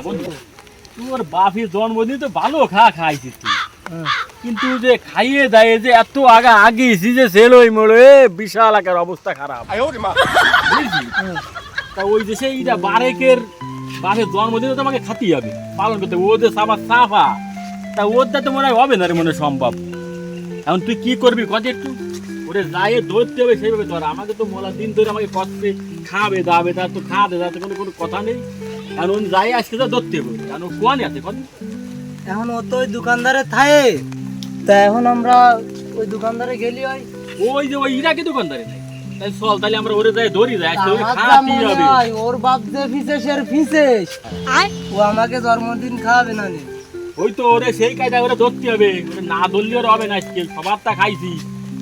শালা বন্ধু তোর বাপের জন্মদিন তো ভালো খা খাইছিস তুই। কিন্তু যে খাইয়ে দেয় যে এত আগা আগিয়েছি যে সেল ওই মোড়ে বিশাল আকার অবস্থা খারাপ। বুঝলি? তা ওই যে সেইটা বারেকের বাপের জন্মদিনে তোমাকে খাতেই হবে পালন করতে। ও যে আমার সাফা। তা ওরটা তো মনে হয় হবে না রে মনে সম্ভব। এখন তুই কি করবি কত একটু? ওরে যাই ধরতে হবে সেইভাবে ধর। আমাকে তো মোলা দিন ধরে আমাকে কষ্টে খাবে দাবে তার তো খাওয়াতে তার তো কোনো কোনো কথা নেই। কারণ যাই আজকে তো ধরতে হবে ও কোয়ানি আছে এখন ও তো ওই দোকানদারে থাকে তা এখন আমরা ওই দোকানদারে গেলি ওই ওই যে ওই ইরাকি দোকানদারে নাই তাই চল তাহলে আমরা ওরে যাই ধরি যাই আজকে ওরে খাওয়াতেই হবে। ওর বাপ যে ফিসেস এর ফিসেস। ও আমাকে জন্মদিন খাওয়াবে না নে। ওই তো ওরে সেই কায়দা করে ধরতে হবে। না ধরলে ওর হবে না আজকে সবার তা খাইছি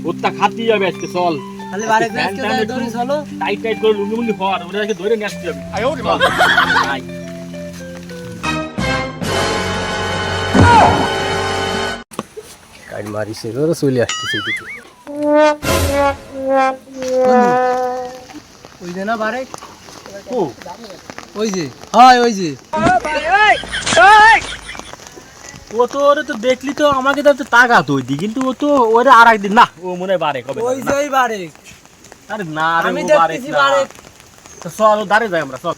ওরটা খাতেই হবে আজকে চল। তাহলে বারে ট্যান যাই একটু চলো টাইট টাইট করে লুঙ্গি মুঙ্গি ফর ওরে ধরে নিয়ে আসতে হবে। আয়। কাজ মারিছে ধরো চলে আসতেছে এদিকে ওই যে না বারে? ও ওই যে হয় ওই যে। ও তো ওরে তো দেখলি তো আমাকে তো তাকাত ওই দি কিন্তু ও তো ওরে আর একদিন না ও মনে হয় বারে কবে ওই যে বারে আরে না রে ও বারে বারে তো চল দাঁড়ে যাই আমরা চল।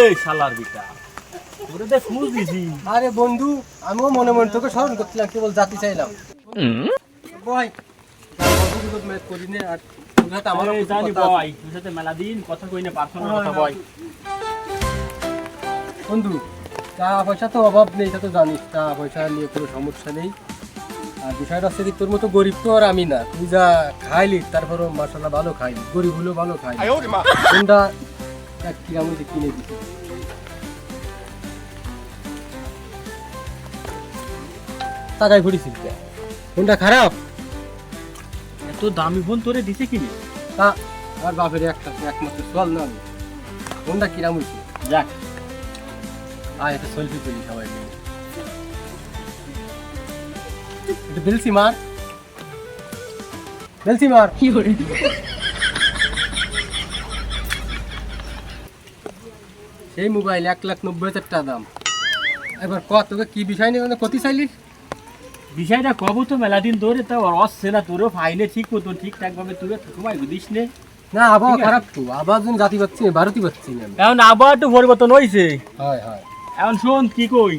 এই শালার বিটা ওরে দেখ ফুল দিছি আরে বন্ধু আমিও মনে মনে তোকে স্মরণ করছিলাম কেবল জাতি চাইলাম। বয় করি নে আর আমারও জানি কথা আছে। বয় তোর সাথে মেলা দিন কথা কই না পার্সোনাল কথা বয়। বন্ধু টাকা পয়সা তো অভাব নেই তা তো জানিস। টাকা পয়সা নিয়ে কোনো সমস্যা নেই। আর বিষয়টা হচ্ছে কি তোর মতো গরিব তো আর আমি না। তুই যা খাইলি তারপরও মাসাল্লাহ ভালো খাইলি। গরিব হলেও ভালো খাইলি। কোনটা? এক কিরাম মধ্যে কিনে দিছি টাকায় ঘুরিছিল কোনটা খারাপ? এত দামি ফোন তোরে দিছে কি রে? তা আর বাপের একটা একমাত্র চল না আমি কোনটা কিরাম হয়েছে যাক আয় একটা সেলফি তুলি সবাই মিলে একটু বেলসি মার বেলসি মার সেই মোবাইল এক লাখ নব্বই হাজার টাকা দাম এবার ক তোকে কি বিষয় নিয়ে কত চাইলিস বিষয়টা কব তো মেলা দিন ধরে তা অসছে না তোরও ফাইলে ঠিক মতো ঠিকঠাক ভাবে তুই তোমায় দিস নে না আবহাওয়া। খারাপ তো জন্য জাতি পাচ্ছি না ভারতই পাচ্ছি না। এখন আবার একটু পরিবর্তন হয়েছে হয় হয় এখন শোন কি কই।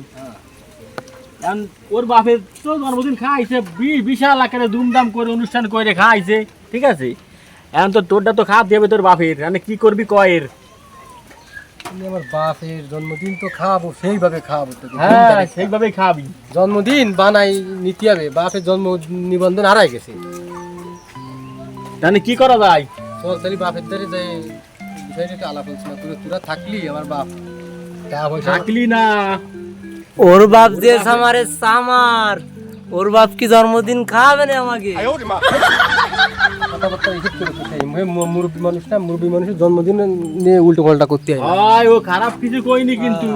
এখন ওর বাপের তো জন্মদিন খাইছে বিশাল আকারে দুমদাম করে অনুষ্ঠান করে খাইছে ঠিক আছে? এখন তো তোরটা তো খাওয়া দেবে তোর বাপের মানে কি করবি কয়ের আমি আমার বাপের জন্মদিন তো খাওয়াবো সেইভাবে খাওয়াবো তোকে হ্যাঁ সেইভাবেই খাবি। জন্মদিন বানাই নিতে হবে বাপের জন্ম নিবন্ধন হারাই গেছে। মানে কি করা যায়? চল তাহলে বাপের দ্বারে যে বিষয়টা আলাপ আলোচনা করে তোরা থাকলি আমার বাপ। থাকলি না। ওর বাপ যে সামারে সামার ওর বাপ কি জন্মদিন খাওয়াবে না আমাকে? মুরব্বী মানুষ না মুরব্বী মানুষের জন্মদিন নিয়ে উল্টো পাল্টা করতে হয়। ও খারাপ কিছু কইনি কিন্তু।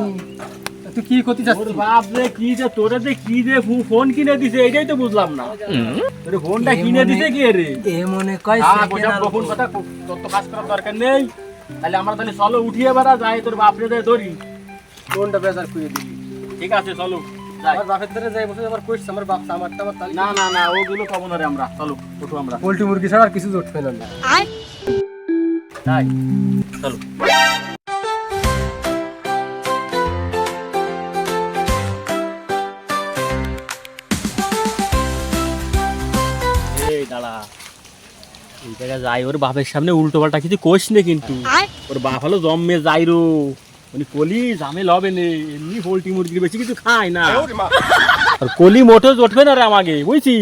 তুই কি করতে চাচ্ছিস বাপ যে কি যে তোরে যে কি যে ফোন কিনে দিছে এটাই তো বুঝলাম না। তোরে ফোনটা কিনে দিছে কে রে? এ মনে কয় থাক, গোপন কথা কো- কাজ করার দরকার নেই। তাহলে আমরা তাহলে চলো উঠিয়ে বেড়া যাই তোর বাপরে ধরি। কোনটা বেজার করে দিবি। ঠিক আছে চলো। যাই। আমার বাপের দ্বারে যাই বসে আবার কইস আমার বাপ আমার টামার তালি না না না ওগুলো খাব না রে আমরা। চলো উঠো আমরা। পোল্ট্রি মুরগি ছাড়া আর কিছু জুটবে না। যাই চলো। এই জায়গায় যাই ওর বাপের সামনে উল্টো পাল্টা কিছু কোষ নে কিন্তু। ওর বাপ হলো জম্মে যাই রো উনি কলি জামেল হবে নে এমনি পোল্ট্রি মুরগির বেশি কিছু খায় না। আর কলি জটবে না রে আমাকে বুঝছি?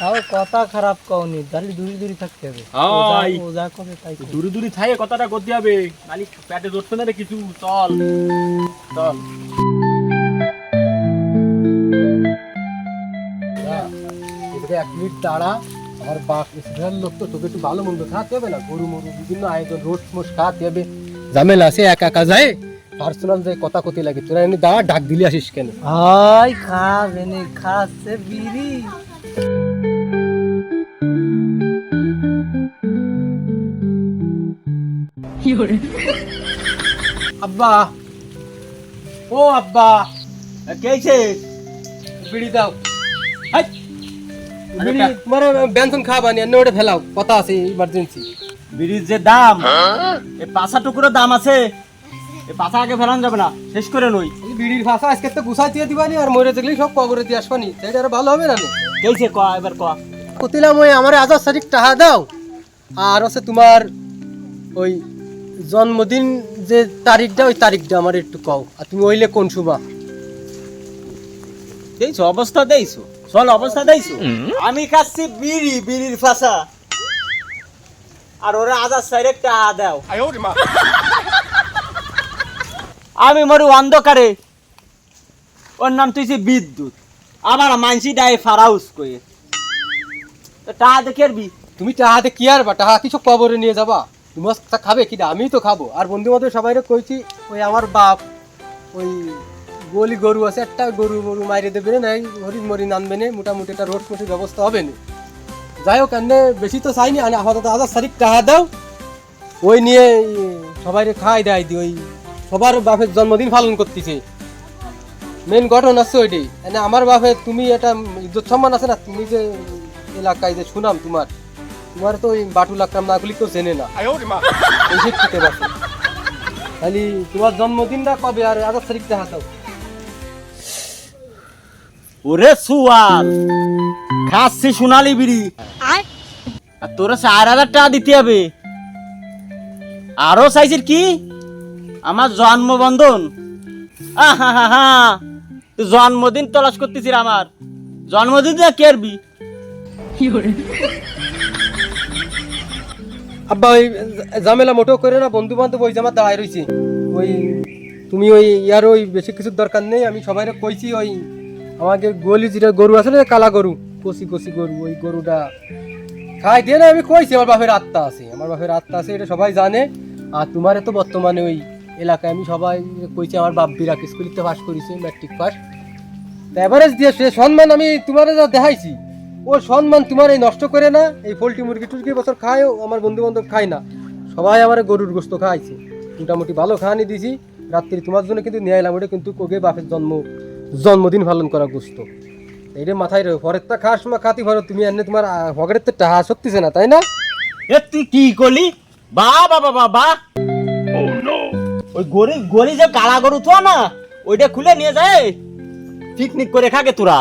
তাও কথা খারাপ কওনি তাহলে দূরে দূরে থাকতে হবে। হাই। ও করে তাই করো। দূরে দূরে থাইয়ে কথাটা করতে হবে প্যাটে জটবে না রে কিছু চল। চল। এক মিনিট দাঁড়া আমার বাপ লোক তো তোকে একটু ভালো মন্দ খাওয়াতে হবে না? গরু মরু বিভিন্ন আয়োজন রোট মোট খাওয়াতে হবে। ঝামেলা আছে একা একা যায়। পার্সোনাল যে কথা কতি লাগে তোরা এমনি দাঁড়া ডাক দিলি আসিস কেন? হাই খাবে নে খাচ্ছে বিড়ি। আব্বা ও আব্বা কেছে বিড়ি দাও। তোমার খাওয়া বানি এনে ওটা ফেলাও কথা আছে ইমার্জেন্সি বিড়ির যে দাম এই পাঁচা টুকরো দাম আছে এই পাঁচা আগে ফেলান যাবে না শেষ করে বিড়ির আজকে তো গুছাই দিয়ে দিবানি আর মরে দেখলেই সব কবরে দিয়ে আসবানি সেটা আর ভালো হবে না কেছে ক এবার ক কতিলাম ওই আমার আজাদ টাহা দাও আর হচ্ছে তোমার ওই জন্মদিন যে তারিখটা ওই তারিখটা আমার একটু কও আর তুমি ওইলে কোন শুভা দেইছো অবস্থা দেইছো। চল অবস্থা দেইছো আমি খাচ্ছি বিড়ি বিড়ির ফাঁসা। আর ওরা আজাদ সাইরে টাহা দাও। আমি মরি অন্ধকারে। ওর নাম তুইছে বিদ্যুৎ। আমার মানসি ডাই ফারাউস কয়ে তো টাহা দেখে আরবি? তুমি টাহাতে কি আর বা টাহা কিছু কবরে নিয়ে যাবা। তুমি খাবে কি আমি তো খাব। আর বন্ধু বান্ধব সবাই কইছি ওই আমার বাপ ওই গলি গরু আছে একটা গরু গরু মাইরে দেবে না হরিণ মরিণ আনবে না মোটামুটি একটা রোড কোটির ব্যবস্থা হবে না। যাই হোক এনে বেশি তো চাইনি আর আপাতত হাজার তারিখ টাহা দাও। ওই নিয়ে সবাই খাই দেয় দি ওই সবার বাপের জন্মদিন পালন করতেছে। মেন গঠন আছে ওইটাই এনে আমার বাপে তুমি এটা ইজ্জত সম্মান আছে না তুমি যে এলাকায় যে শুনাম তোমার তোমার তো ওই বাটু লাকরাম না। গুলি কেউ চেনে না এই শিক্ষিত বাসে খালি তোমার জন্মদিনটা কবে আর তারিখ দেখা দাও। ওরে সুয়াল খাচ্ছি সোনালি বিড়ি। আর তোরা চার হাজার টাকা দিতে হবে। আরও চাইছিস কি? আমার জন্মবন্ধন। তুই জন্মদিন তলাশ করতেছিস আমার। জন্মদিন না কেরবি আব্বা ওই ঝামেলা মোটেও করে না বন্ধু বান্ধব ওই জামা দাঁড়ায় রয়েছে। ওই তুমি ওই ইয়ার ওই বেশি কিছুর দরকার নেই আমি সবাই কইছি ওই আমাকে গলি যেটা গরু আছে না কালা গরু, কষি কষি গরু, ওই গরুটা খাই দিয়ে না, আমি কইছি, আমার বাপের আত্মা আছে, আমার বাপের আত্মা আছে, এটা সবাই জানে। আর তোমার তো বর্তমানে ওই এলাকায় আমি সবাই কইছি, আমার বাপ বিরাক স্কুলিতে পাস করেছে ম্যাট্রিক পাস তা এভারেজ দিয়ে সে সম্মান আমি তোমার যা দেখাইছি ও সম্মান তোমার এই নষ্ট করে না, এই পোলট্রি মুরগি টুরগি বছর খায় আমার বন্ধু বান্ধব খায় না। সবাই আমার গরুর গোস্ত খাইছে। মোটামুটি ভালো খাওয়ানি দিছি, রাত্রি তোমার জন্য কিন্তু নিয়ে এলাম, ওটা কিন্তু কোগে বাপের জন্ম জন্মদিন পালন করা গোস্ত এইটা মাথায় রয়ে পরের তা খাওয়ার সময় খাতি ভরো তুমি এনে তোমার হগরের তো টাহা সত্যিছে না তাই না? এ তুই কি করলি বা বাবা বাবা ওই গরি গরি যে কালা গরু তো না ওইটা খুলে নিয়ে যায়। পিকনিক করে খাকে তোরা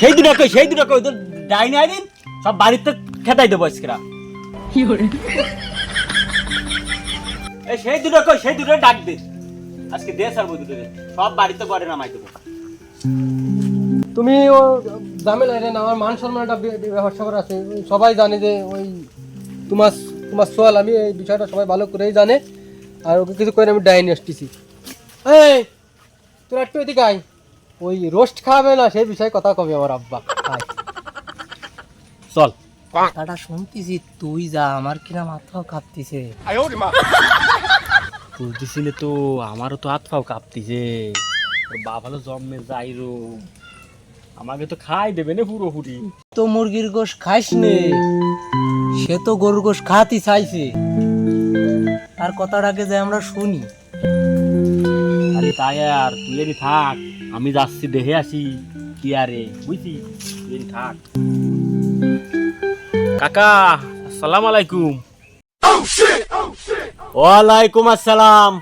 সেই দুটো কই সেই দুটো কই তোর ডাইনি আইদিন সব বাড়িতে খেতাই দেবো আজকেরা এই সেই দুটো কই সেই দুটো ডাক দে। আজকে দে সারবো দুটো দে। সব বাড়িতে করে নামাই দেবো। তুমি ও ঝামেলা এনে না আমার মান সম্মানটা ব্যবসা করা আছে। সবাই জানে যে ওই তোমার তোমার সোয়াল আমি এই বিষয়টা সবাই ভালো করেই জানে। আর ওকে কিছু করে আমি ডাইনি আসতেছি। এই তোর একটু এদিকে আয়। ওই রোস্ট খাবে না সেই বিষয়ে কথা কবে আমার আব্বা। চল। কথাটা শুনতেছি তুই যা আমার কিনা মাথাও কাঁপতিছে। বুঝতেছিলে তো আমারও তো হাত পাও কাঁপতিছে। বাপ হলো জন্মে যাইরো আমাকে তো খাই দেবে না পুরোপুরি তো মুরগির গোশ খাইস নে। সে তো গরুর গোশ খাতি চাইছে। তার আগে যে আমরা শুনি। আরে তাই আর তুই এরি থাক। আমি যাচ্ছি দেখে আসি। কি আরে বুঝছি? তুই থাক। কাকা আসসালামু আলাইকুম। ওয়ালাইকুম আসসালাম।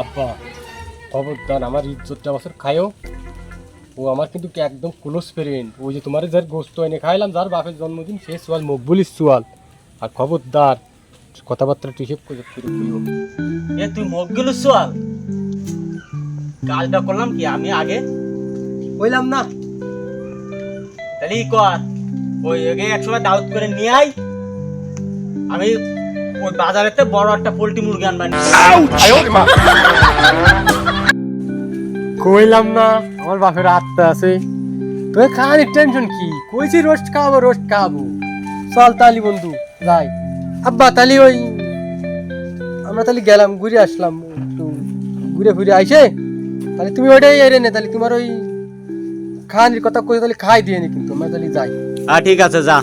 আব্বা খবরদার আমার ইজ্জতটা বছর খায়ও। ও আমার কিন্তু কি একদম ক্লোজ ফ্রেন্ড ওই যে তোমার যার গোস্ত এনে খাইলাম যার বাপের জন্মদিন সে সোয়াল মকবুলির সোয়াল। আর খবরদার কথাবার্তা হিসেব করে কইও। এ তুই মগ গেল সোয়াল? কাজটা করলাম কি আমি আগে? কইলাম না। তাহলে ই কর ওই আগে একসময় দাউদ করে নিয়ে আই আমি ওই বাজারেতে বড় একটা পোল্ট্রি মুরগি আনবা কইলাম না আমার বাপের আত্মা আছে। তুই খাওয়ানি টেনশন কি? কইছি রোস্ট খাওয়াবো রোস্ট খাওয়াবো চল তালি বন্ধু যাই। আব্বা তালি ওই আমরা তাহলে গেলাম ঘুরে আসলাম একটু ঘুরে ফিরে আইসে তাহলে তুমি ওইটাই এরে নে তাহলে তোমার ওই খাওয়ানির কথা কই তাহলে খাই দিয়ে নি কিন্তু আমরা তাহলে যাই। হ্যাঁ ঠিক আছে যা।